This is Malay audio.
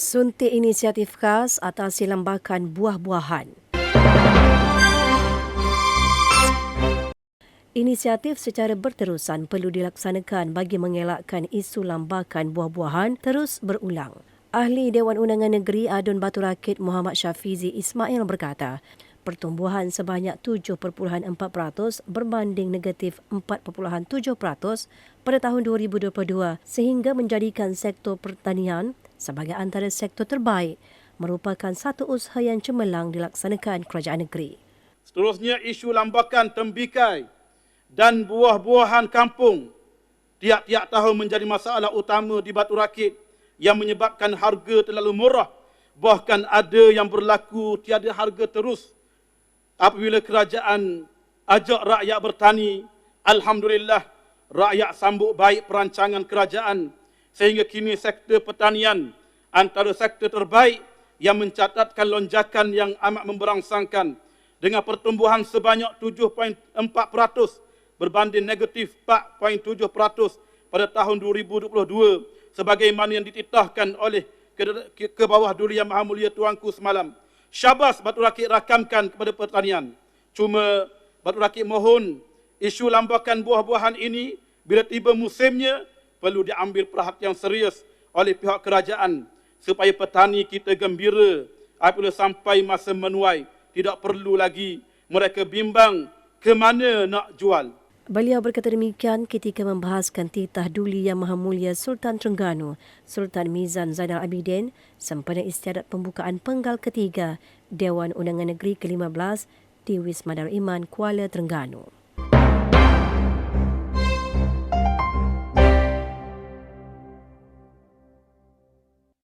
Suntik inisiatif khas atasi lambakan buah-buahan. Inisiatif secara berterusan perlu dilaksanakan bagi mengelakkan isu lambakan buah-buahan terus berulang. Ahli Dewan Undangan Negeri Adun Batu Rakit Muhammad Syafizi Ismail berkata, pertumbuhan sebanyak 7.4% berbanding negatif 4.7% pada tahun 2022 sehingga menjadikan sektor pertanian sebagai antara sektor terbaik merupakan satu usaha yang cemerlang dilaksanakan kerajaan negeri. Seterusnya isu lambakan tembikai dan buah-buahan kampung tiap-tiap tahun menjadi masalah utama di Batu Rakit yang menyebabkan harga terlalu murah bahkan ada yang berlaku tiada harga terus apabila kerajaan ajak rakyat bertani alhamdulillah rakyat sambut baik perancangan kerajaan sehingga kini sektor pertanian antara sektor terbaik yang mencatatkan lonjakan yang amat memberangsangkan dengan pertumbuhan sebanyak 7.4% berbanding negatif 4.7% pada tahun 2022 sebagaimana yang dititahkan oleh ke, bawah duli yang maha mulia tuanku semalam. Syabas Batu Rakit rakamkan kepada pertanian. Cuma Batu Rakit mohon isu lambakan buah-buahan ini bila tiba musimnya perlu diambil perhatian serius oleh pihak kerajaan supaya petani kita gembira apabila sampai masa menuai tidak perlu lagi mereka bimbang ke mana nak jual. Beliau berkata demikian ketika membahaskan titah Duli Yang Maha Mulia Sultan Terengganu, Sultan Mizan Zainal Abidin, sempena istiadat pembukaan penggal ketiga Dewan Undangan Negeri ke-15 di Wisma Darul Iman, Kuala Terengganu.